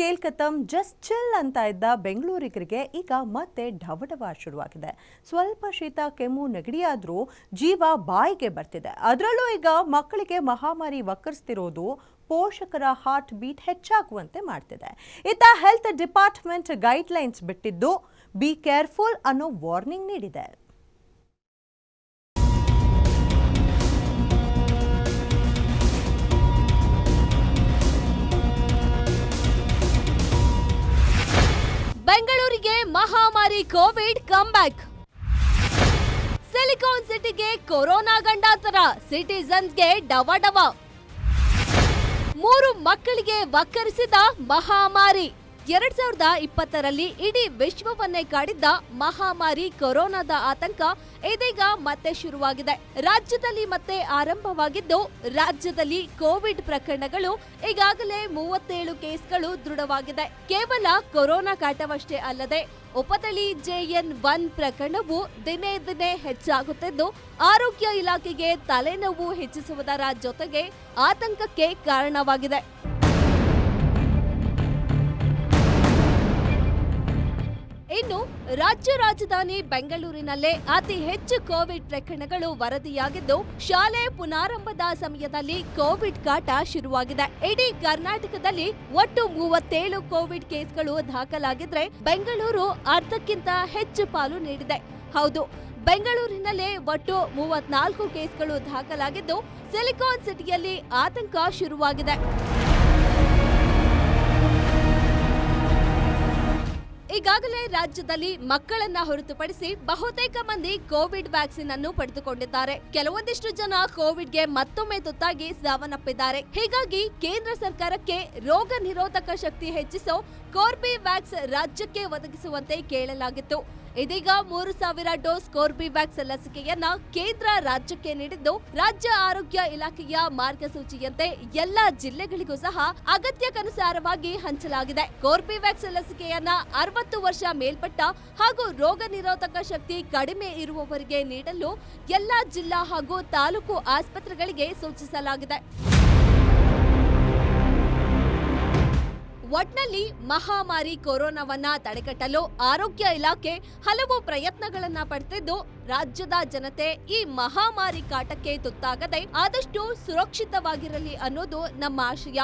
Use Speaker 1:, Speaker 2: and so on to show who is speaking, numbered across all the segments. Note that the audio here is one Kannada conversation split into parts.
Speaker 1: ಕೇಲ್ಕತಂ ಜಸ್ಟ್ ಚಿಲ್ ಅಂತ ಇದ್ದ ಬೆಂಗಳೂರಿಗರಿಗೆ ಈಗ ಮತ್ತೆ ಢವಢವ ಶುರುವಾಗಿದೆ. ಸ್ವಲ್ಪ ಶೀತ, ಕೆಮ್ಮು, ನೆಗಡಿಯಾದರೂ ಜೀವ ಬಾಯಿಗೆ ಬರ್ತಿದೆ. ಅದರಲ್ಲೂ ಈಗ ಮಕ್ಕಳಿಗೆ ಮಹಾಮಾರಿ ವಕ್ಕರಿಸ್ತಿರೋದು ಪೋಷಕರ ಹಾರ್ಟ್ ಬೀಟ್ ಹೆಚ್ಚಾಗುವಂತೆ ಮಾಡ್ತಿದೆ. ಇತ್ತ ಹೆಲ್ತ್ ಡಿಪಾರ್ಟ್ಮೆಂಟ್ ಗೈಡ್ಲೈನ್ಸ್ ಬಿಟ್ಟಿದ್ದು ಬಿ ಕೇರ್ಫುಲ್ ಅನ್ನೋ ವಾರ್ನಿಂಗ್ ನೀಡಿದೆ.
Speaker 2: ಬೆಂಗಳೂರಿಗೆ ಮಹಾಮಾರಿ ಕೋವಿಡ್ ಕಂಬ್ಯಾಕ್ ಸಿಲಿಕಾನ್ ಸಿಟಿಗೆ ಕೊರೋನಾ ಗಂಡಾಂತರ ಸಿಟಿಸನ್ಸ್ಗೆ ಡವ ಡವ ಮೂರು ಮಕ್ಕಳಿಗೆ ವಕ್ಕರಿಸಿದ ಮಹಾಮಾರಿ. ಎರಡ್ ಸಾವಿರದ ಇಪ್ಪತ್ತರಲ್ಲಿ ಇಡೀ ವಿಶ್ವವನ್ನೇ ಕಾಡಿದ್ದ ಮಹಾಮಾರಿ ಕೊರೋನಾದ ಆತಂಕ ಇದೀಗ ಮತ್ತೆ ಶುರುವಾಗಿದೆ. ರಾಜ್ಯದಲ್ಲಿ ಮತ್ತೆ ಆರಂಭವಾಗಿದ್ದು, ರಾಜ್ಯದಲ್ಲಿ ಕೋವಿಡ್ ಪ್ರಕರಣಗಳು ಈಗಾಗಲೇ ಮೂವತ್ತೇಳು ಕೇಸ್ಗಳು ದೃಢವಾಗಿದೆ. ಕೇವಲ ಕೊರೋನಾ ಕಾಟವಷ್ಟೇ ಅಲ್ಲದೆ, ಉಪತಳಿ ಜೆಎನ್ ಒನ್ ಪ್ರಕರಣವು ದಿನೇ ದಿನೇ ಹೆಚ್ಚಾಗುತ್ತಿದ್ದು, ಆರೋಗ್ಯ ಇಲಾಖೆಗೆ ತಲೆನೋವು ಹೆಚ್ಚಿಸುವುದರ ಜೊತೆಗೆ ಆತಂಕಕ್ಕೆ ಕಾರಣವಾಗಿದೆ. ಇನ್ನು ರಾಜ್ಯ ರಾಜಧಾನಿ ಬೆಂಗಳೂರಿನಲ್ಲೇ ಅತಿ ಹೆಚ್ಚು ಕೋವಿಡ್ ಪ್ರಕರಣಗಳು ವರದಿಯಾಗಿದ್ದು, ಶಾಲೆ ಪುನಾರಂಭದ ಸಮಯದಲ್ಲಿ ಕೋವಿಡ್ ಕಾಟ ಶುರುವಾಗಿದೆ. ಇಡೀ ಕರ್ನಾಟಕದಲ್ಲಿ ಒಟ್ಟು ಮೂವತ್ತೇಳು ಕೋವಿಡ್ ಕೇಸ್ಗಳು ದಾಖಲಾಗಿದ್ರೆ ಬೆಂಗಳೂರು ಅರ್ಧಕ್ಕಿಂತ ಹೆಚ್ಚು ಪಾಲು ನೀಡಿದೆ. ಹೌದು, ಬೆಂಗಳೂರಿನಲ್ಲೇ ಒಟ್ಟು ಮೂವತ್ನಾಲ್ಕು ಕೇಸ್ಗಳು ದಾಖಲಾಗಿದ್ದು, ಸಿಲಿಕಾನ್ ಸಿಟಿಯಲ್ಲಿ ಆತಂಕ ಶುರುವಾಗಿದೆ. ಈಗಾಗಲೇ ರಾಜ್ಯದಲ್ಲಿ ಮಕ್ಕಳನ್ನ ಹೊರತುಪಡಿಸಿ ಬಹುತೇಕ ಮಂದಿ ಕೋವಿಡ್ ವ್ಯಾಕ್ಸಿನ್ ಅನ್ನು ಪಡೆದುಕೊಂಡಿದ್ದಾರೆ. ಕೆಲವೊಂದಿಷ್ಟು ಜನ ಕೋವಿಡ್ಗೆ ಮತ್ತೊಮ್ಮೆ ತುತ್ತಾಗಿ ಸಾವನ್ನಪ್ಪಿದ್ದಾರೆ. ಹೀಗಾಗಿ ಕೇಂದ್ರ ಸರ್ಕಾರಕ್ಕೆ ರೋಗ ನಿರೋಧಕ ಶಕ್ತಿ ಹೆಚ್ಚಿಸೋ ಕೋರ್ಬಿವ್ಯಾಕ್ಸ್ ರಾಜ್ಯಕ್ಕೆ ಒದಗಿಸುವಂತೆ ಕೇಳಲಾಗಿತ್ತು. ಇದೀಗ ಮೂರು ಸಾವಿರ ಡೋಸ್ ಕೋರ್ಬಿವ್ಯಾಕ್ಸ್ ಲಸಿಕೆಯನ್ನ ಕೇಂದ್ರ ರಾಜ್ಯಕ್ಕೆ ನೀಡಿದ್ದು ರಾಜ್ಯ ಆರೋಗ್ಯ ಇಲಾಖೆಯ ಮಾರ್ಗಸೂಚಿಯಂತೆ ಎಲ್ಲಾ ಜಿಲ್ಲೆಗಳಿಗೂ ಸಹ ಅಗತ್ಯಕ್ಕನುಸಾರವಾಗಿ ಹಂಚಲಾಗಿದೆ. ಕೋರ್ಬಿವ್ಯಾಕ್ಸ್ ಲಸಿಕೆಯನ್ನ ಅರವತ್ತು ವರ್ಷ ಮೇಲ್ಪಟ್ಟ ಹಾಗೂ ರೋಗ ನಿರೋಧಕ ಶಕ್ತಿ ಕಡಿಮೆ ಇರುವವರಿಗೆ ನೀಡಲು ಎಲ್ಲಾ ಜಿಲ್ಲಾ ಹಾಗೂ ತಾಲೂಕು ಆಸ್ಪತ್ರೆಗಳಿಗೆ ಸೂಚಿಸಲಾಗಿದೆ. ಒಟ್ನಲ್ಲಿ ಮಹಾಮಾರಿ ಕೊರೋನಾವನ್ನ ತಡೆಗಟ್ಟಲು ಆರೋಗ್ಯ ಇಲಾಖೆ ಹಲವು ಪ್ರಯತ್ನಗಳನ್ನ ಪಡೆದಿದ್ದು ರಾಜ್ಯದ ಜನತೆ ಈ ಮಹಾಮಾರಿ ಕಾಟಕ್ಕೆ ತುತ್ತಾಗದೆ ಆದಷ್ಟು ಸುರಕ್ಷಿತವಾಗಿರಲಿ ಅನ್ನೋದು ನಮ್ಮ ಆಶಯ.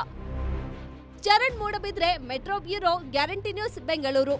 Speaker 2: Charan Moodbidri metro bureau guarantee news Bengaluru.